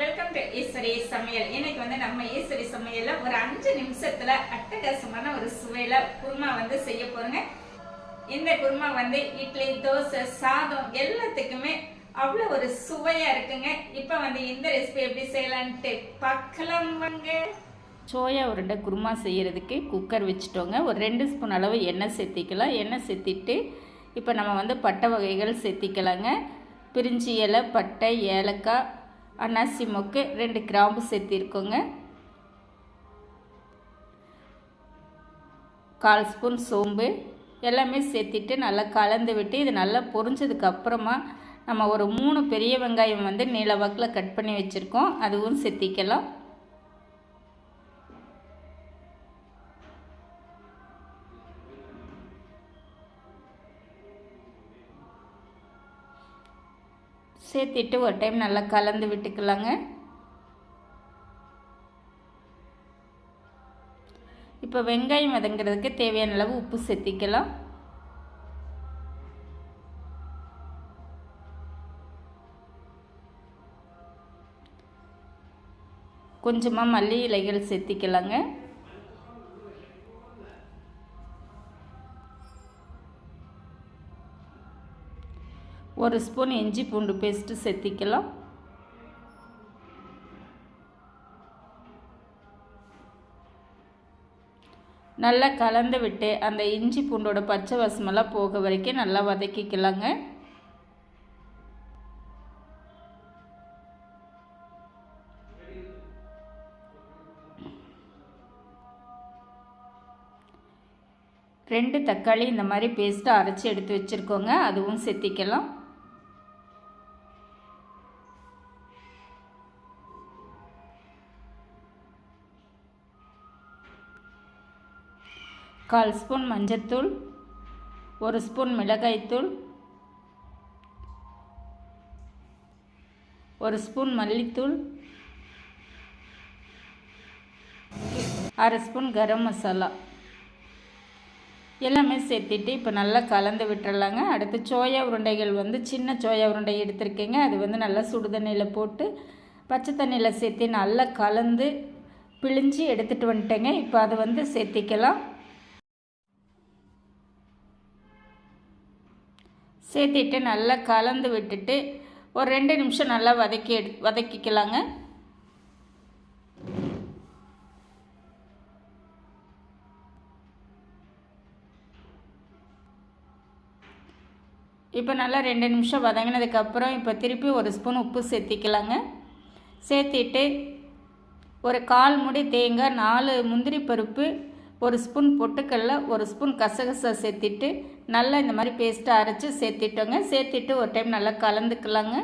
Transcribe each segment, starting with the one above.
Welcome to Eswari சமையல் இன்னைக்கு வந்து நம்ம ஈஸ்வரி சமையல்ல ஒரு அஞ்சு நிமிஷத்துல அட்டகாசமான ஒரு சுவையில குருமா வந்து செய்ய போறோங்க. இந்த குருமா வந்து இட்லி தோசை சாதம் எல்லாத்துக்குமே அவ்வளோ ஒரு சுவையா இருக்குங்க. இப்போ வந்து இந்த ரெசிபி எப்படி செய்யலான்ட்டு பார்க்கலாம் வாங்க. சோயா உருண்டை குருமா செய்கிறதுக்கு குக்கர் வச்சுட்டோங்க. ஒரு ரெண்டு ஸ்பூன் அளவு எண்ணெய் சேர்த்திக்கலாம். எண்ணெய் சேர்த்திட்டு இப்போ நம்ம வந்து பட்டை வகைகள் சேர்த்திக்கலாங்க. பிரிஞ்சி இலை பட்டை ஏலக்காய் அன்னாசி மொக்கு ரெண்டு கிராம்பு சேர்த்திருக்கோங்க. கால் ஸ்பூன் சோம்பு எல்லாமே சேர்த்திட்டு நல்லா கலந்து விட்டு இது நல்லா பொரிஞ்சதுக்கு அப்புறமா நம்ம ஒரு மூணு பெரிய வெங்காயம் வந்து நீல வாக்கில் கட் பண்ணி வச்சுருக்கோம். அதுவும் சேர்த்திக்கலாம். சேர்த்திட்டு ஒரு டைம் நல்லா கலந்து விட்டுக்கலாங்க. இப்போ வெங்காயம் வதங்கிறதுக்கு தேவையான அளவு உப்பு சேர்த்திக்கலாம். கொஞ்சமாக மல்லி இலைகள் சேர்த்திக்கலாங்க. ஒரு ஸ்பூன் இஞ்சி பூண்டு பேஸ்ட்டு செத்திக்கலாம் நல்லா கலந்து விட்டு அந்த இஞ்சி பூண்டோட பச்சை வாசமெல்லாம் போக வரைக்கும் நல்லா வதக்கிக்கலாங்க. ரெண்டு தக்காளி இந்த மாதிரி பேஸ்ட்டாக அரைச்சி எடுத்து வச்சுருக்கோங்க அதுவும் செத்திக்கலாம் கால் ஸ்பூன் மஞ்சத்தூள் ஒரு ஸ்பூன் மிளகாய்த்தூள் ஒரு ஸ்பூன் மல்லித்தூள் அரை ஸ்பூன் கரம் மசாலா. எல்லாமே சேர்த்திட்டு இப்போ நல்லா கலந்து விட்டுறலாங்க. அடுத்து சோயா உருண்டைகள் வந்து சின்ன சோயா உருண்டை எடுத்திருக்கேங்க. அது வந்து நல்லா சுடு தண்ணியில் போட்டு பச்சை தண்ணியில் சேர்த்து நல்லா கலந்து பிழிஞ்சு எடுத்துகிட்டு வந்துட்டேங்க. இப்போ அதை வந்து சேர்த்திக்கலாம். சேர்த்திட்டு நல்லா கலந்து விட்டுட்டு ஒரு ரெண்டு நிமிஷம் நல்லா வதக்கி எடு வதக்கிக்கலாங்க. இப்போ நல்லா ரெண்டு நிமிஷம் வதங்கினதுக்கப்புறம் இப்போ திருப்பி ஒரு ஸ்பூன் உப்பு சேர்த்திக்கலாங்க. சேர்த்திட்டு ஒரு கால் முடி தேங்காய் நாலு முந்திரி பருப்பு ஒரு ஸ்பூன் பொட்டுக்கல்ல ஒரு ஸ்பூன் கசகசா சேர்த்திட்டு நல்லா இந்த மாதிரி பேஸ்ட்டாக அரைச்சி சேர்த்திட்டோங்க. சேர்த்திட்டு ஒரு டைம் நல்லா கலந்துக்கலாங்க.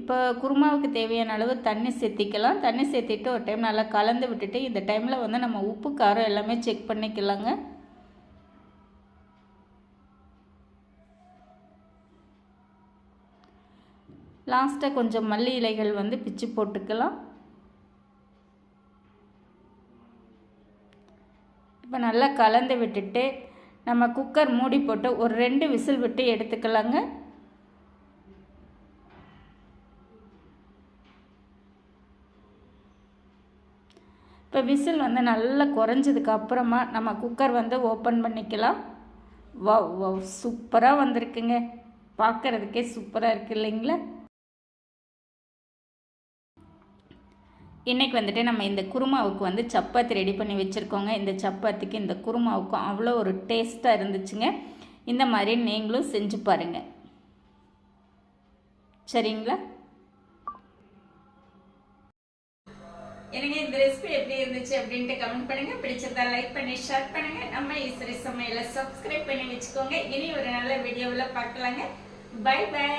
இப்போ குருமாவுக்கு தேவையான அளவு தண்ணி சேர்த்திக்கலாம். தண்ணி சேர்த்திட்டு ஒரு டைம் நல்லா கலந்து விட்டுட்டு இந்த டைமில் வந்து நம்ம உப்பு காரம் எல்லாமே செக் பண்ணிக்கலாங்க. லாஸ்ட்டாக கொஞ்சம் மல்லி இலைகள் வந்து பிச்சு போட்டுக்கலாம். இப்போ நல்லா கலந்து விட்டுட்டு நம்ம குக்கர் மூடி போட்டு ஒரு ரெண்டு விசில் விட்டு எடுத்துக்கலாங்க. இப்போ விசில் வந்து நல்லா குறைஞ்சதுக்கு அப்புறமா நம்ம குக்கர் வந்து ஓப்பன் பண்ணிக்கலாம். வா சூப்பராக வந்திருக்குங்க. பார்க்குறதுக்கே சூப்பராக இருக்குது இல்லைங்களா? இன்றைக்கி வந்துட்டு நம்ம இந்த குருமாவுக்கு வந்து சப்பாத்தி ரெடி பண்ணி வச்சுருக்கோங்க. இந்த சப்பாத்திக்கு இந்த குருமாவுக்கும் அவ்வளோ ஒரு டேஸ்ட்டாக இருந்துச்சுங்க. இந்த மாதிரி நீங்களும் செஞ்சு பாருங்கள் சரிங்களா? எனக்கு இந்த ரெசிபி எப்படி இருந்துச்சு அப்படின்ட்டு கமெண்ட் பண்ணுங்க. பிடிச்சிருந்தா லைக் பண்ணி ஷேர் பண்ணுங்க. நம்ம இசரி சமையலை சப்ஸ்கிரைப் பண்ணி வச்சுக்கோங்க. இனி ஒரு நல்ல வீடியோவில் பார்க்கலாங்க. By by